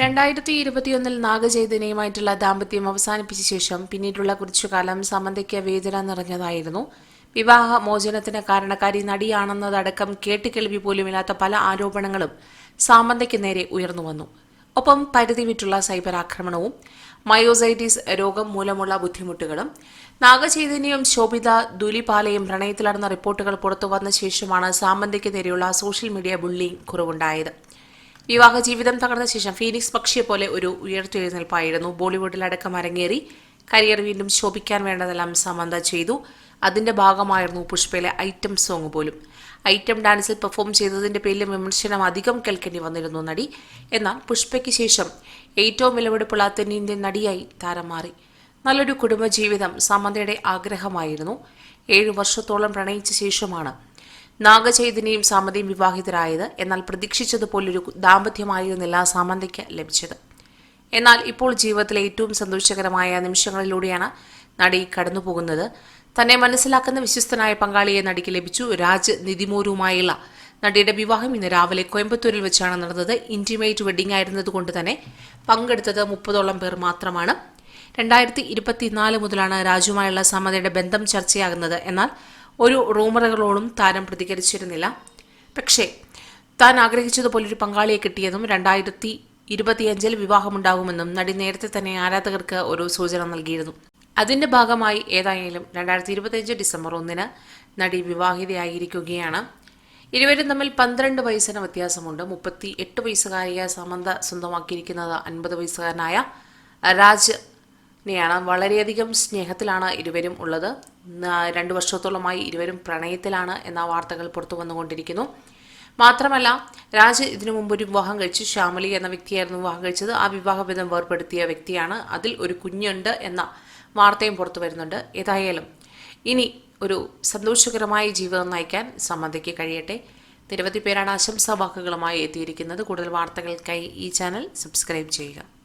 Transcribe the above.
രണ്ടായിരത്തി ഇരുപത്തിയൊന്നിൽ നാഗചൈതന്യയുമായിട്ടുള്ള ദാമ്പത്യം അവസാനിപ്പിച്ച ശേഷം പിന്നീടുള്ള കുറച്ചുകാലം സമന്തയ്ക്ക് വേദന നിറഞ്ഞതായിരുന്നു. വിവാഹ മോചനത്തിന് കാരണക്കാരി നടിയാണെന്നതടക്കം കേട്ടുകേൾവി പോലുമില്ലാത്ത പല ആരോപണങ്ങളും സാമന്തയ്ക്ക് നേരെ ഉയർന്നു വന്നു. ഒപ്പം പരിധി വിട്ടുള്ള സൈബർ ആക്രമണവും മയോസൈറ്റിസ് രോഗം മൂലമുള്ള ബുദ്ധിമുട്ടുകളും നാഗചൈതന്യവും ശോഭിത ദുലിപാലയും പ്രണയത്തിലടന്ന റിപ്പോർട്ടുകൾ പുറത്തുവന്ന ശേഷമാണ് സാമന്തയ്ക്ക് നേരെയുള്ള സോഷ്യൽ മീഡിയ ബുള്ളിംഗ് കുറവുണ്ടായത്. വിവാഹ ജീവിതം തകർന്ന ശേഷം ഫീനിക്സ് പക്ഷിയെ പോലെ ഒരു ഉയർത്തെഴുന്നേൽപ്പായിരുന്നു. ബോളിവുഡിലടക്കം അരങ്ങേറി. കരിയർ വീണ്ടും ശോഭിക്കാൻ വേണ്ടതെല്ലാം സമന്ത ചെയ്തു. അതിന്റെ ഭാഗമായിരുന്നു പുഷ്പയിലെ ഐറ്റം സോങ് പോലും. ഐറ്റം ഡാൻസിൽ പെർഫോം ചെയ്തതിന്റെ പേരിൽ വിമർശനം അധികം കേൾക്കേണ്ടി വന്നിരുന്നു നടി. എന്നാൽ പുഷ്പയ്ക്ക് ശേഷം ഏറ്റവും വിലപിടിപ്പുള്ള തെന്നിന്ത്യൻ നടിയായി താരം മാറി. നല്ലൊരു കുടുംബജീവിതം സമന്തയുടെ ആഗ്രഹമായിരുന്നു. ഏഴു വർഷത്തോളം പ്രണയിച്ച ശേഷമാണ് നാഗചൈതന്യയും സാമതയും വിവാഹിതരായത് എന്നാൽ പ്രതീക്ഷിച്ചതുപോലൊരു ദാമ്പത്യമായിരുന്നില്ല സാമന്തയ്ക്ക് ലഭിച്ചത്. എന്നാൽ ഇപ്പോൾ ജീവിതത്തിലെ ഏറ്റവും സന്തോഷകരമായ നിമിഷങ്ങളിലൂടെയാണ് നടി കടന്നുപോകുന്നത്. തന്നെ മനസ്സിലാക്കുന്ന വിശ്വസ്തനായ പങ്കാളിയെ നടിക്ക് ലഭിച്ചു. രാജ് നിതിമോരുമായുള്ള നടിയുടെ വിവാഹം ഇന്ന് രാവിലെ കോയമ്പത്തൂരിൽ വെച്ചാണ് നടന്നത്. ഇന്റിമേറ്റ് വെഡിംഗ് ആയിരുന്നതുകൊണ്ട് തന്നെ പങ്കെടുത്തത് മുപ്പതോളം പേർ മാത്രമാണ്. രണ്ടായിരത്തി ഇരുപത്തിനാല് മുതലാണ് രാജുമായുള്ള സമതയുടെ ബന്ധം ചർച്ചയാകുന്നത്. എന്നാൽ ഒരു റൂമറുകളോടും താരം പ്രതികരിച്ചിരുന്നില്ല. പക്ഷേ താൻ ആഗ്രഹിച്ചതുപോലെ ഒരു പങ്കാളിയെ കിട്ടിയതും രണ്ടായിരത്തി ഇരുപത്തിയഞ്ചിൽ വിവാഹമുണ്ടാകുമെന്നും നടി നേരത്തെ തന്നെ ആരാധകർക്ക് ഒരു സൂചന നൽകിയിരുന്നു. അതിന്റെ ഭാഗമായി ഏതായാലും രണ്ടായിരത്തി ഇരുപത്തിയഞ്ച് ഡിസംബർ ഒന്നിന് നടി വിവാഹിതയായിരിക്കുകയാണ്. ഇരുവരും തമ്മിൽ പന്ത്രണ്ട് വയസ്സിന് വ്യത്യാസമുണ്ട്. മുപ്പത്തി എട്ട് വയസ്സുകാരിയായ സമന്ത സ്വന്തമാക്കിയിരിക്കുന്നത് അൻപത് വയസ്സുകാരനായ രാജ് നെയാണ് വളരെയധികം സ്നേഹത്തിലാണ് ഇരുവരും ഉള്ളത്. രണ്ട് രണ്ടു വർഷത്തോളമായി ഇരുവരും പ്രണയത്തിലാണ് എന്ന വാർത്തകൾ പുറത്തു വന്നുകൊണ്ടിരിക്കുന്നു. മാത്രമല്ല രാജ് ഇതിനു മുമ്പ് ഒരു വിവാഹം കഴിച്ചു. ശ്യാമലി എന്ന വ്യക്തിയായിരുന്നു വിവാഹം കഴിച്ചത്. ആ വിവാഹബന്ധം വേർപ്പെടുത്തിയ വ്യക്തിയാണ്. അതിൽ ഒരു കുഞ്ഞുണ്ട് എന്ന വാർത്തയും പുറത്തു വരുന്നുണ്ട്. ഏതായാലും ഇനി ഒരു സന്തോഷകരമായ ജീവിതം നയിക്കാൻ സമ്മതിക്ക് കഴിയട്ടെ. നിരവധി പേരാണ് ആശംസാ വാക്കുകളുമായി എത്തിയിരിക്കുന്നത്. കൂടുതൽ വാർത്തകൾക്കായി ഈ ചാനൽ സബ്സ്ക്രൈബ് ചെയ്യുക.